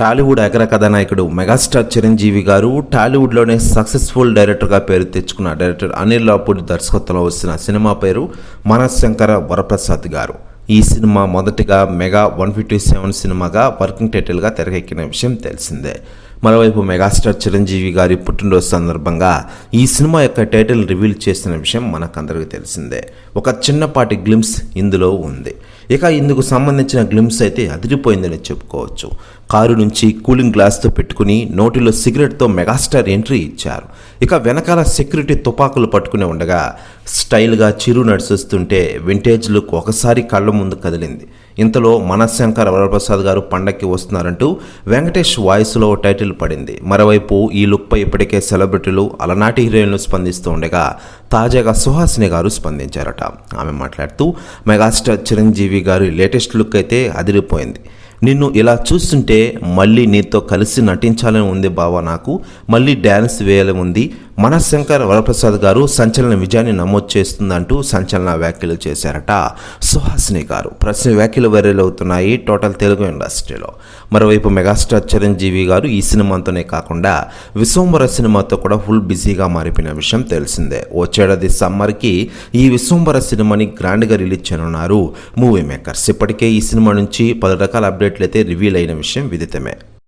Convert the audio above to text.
టాలీవుడ్ అగ్ర కథానాయకుడు మెగాస్టార్ చిరంజీవి గారు టాలీవుడ్లోనే సక్సెస్ఫుల్ డైరెక్టర్గా పేరు తెచ్చుకున్న డైరెక్టర్ అనిల్ లాపూడి దర్శకత్వంలో వచ్చిన సినిమా పేరు మనశంకర వరప్రసాద్ గారు. ఈ సినిమా మొదటిగా మెగా వన్ ఫిఫ్టీ సెవెన్ సినిమాగా వర్కింగ్ టైటిల్గా తెరకెక్కిన విషయం తెలిసిందే. మరోవైపు మెగాస్టార్ చిరంజీవి గారి పుట్టినరోజు సందర్భంగా ఈ సినిమా యొక్క టైటిల్ రివీల్ చేసిన విషయం మనకందరికీ తెలిసిందే. ఒక చిన్నపాటి గ్లిమ్స్ ఇందులో ఉంది. ఇక ఇందుకు సంబంధించిన గ్లిమ్స్ అయితే అదిరిపోయిందని చెప్పుకోవచ్చు. కారు నుంచి కూలింగ్ గ్లాస్తో పెట్టుకుని నోటిలో సిగరెట్తో మెగాస్టార్ ఎంట్రీ ఇచ్చారు. ఇక వెనకాల సెక్యూరిటీ తుపాకులు పట్టుకుని ఉండగా స్టైల్గా చిరు నడిచిస్తుంటే వింటేజ్ లుక్ ఒకసారి కళ్ళ ముందు కదిలింది. ఇంతలో మనశంకర్ వరప్రసాద్ గారు పండక్కి వస్తున్నారంటూ వెంకటేష్ వాయిస్లో టైటిల్ పడింది. మరోవైపు ఈ లుక్పై ఇప్పటికే సెలబ్రిటీలు అలనాటి హీరోయిన్లు స్పందిస్తూ ఉండగా తాజాగా సుహాసిని గారు స్పందించారట. ఆమె మాట్లాడుతూ మెగాస్టార్ చిరంజీవి గారి లేటెస్ట్ లుక్ అయితే అదిరిపోయింది. నిన్ను ఇలా చూస్తుంటే మళ్ళీ నీతో కలిసి నటించాలని ఉంది బావా నాకు. మళ్ళీ డ్యాన్స్ వేయాలని ఉంది. మనశంకర్ వరప్రసాద్ గారు సంచలన విజయాన్ని నమోదు చేస్తుందంటూ సంచలన వ్యాఖ్యలు చేశారట సుహాసిని గారు. ప్రశ్న వ్యాఖ్యలు వైరల్ అవుతున్నాయి టోటల్ తెలుగు ఇండస్ట్రీలో. మరోవైపు మెగాస్టార్ చిరంజీవి గారు ఈ సినిమాతోనే కాకుండా విశ్వంబర సినిమాతో కూడా ఫుల్ బిజీగా మారిపోయిన విషయం తెలిసిందే. వచ్చేడాది సమ్మర్కి ఈ విశ్వంబర సినిమాని గ్రాండ్గా రిలీజ్ చేయనున్నారు మూవీ మేకర్స్. ఇప్పటికే ఈ సినిమా నుంచి పలు రకాల అప్డేట్లు అయితే రివీల్ అయిన విషయం విదితమే.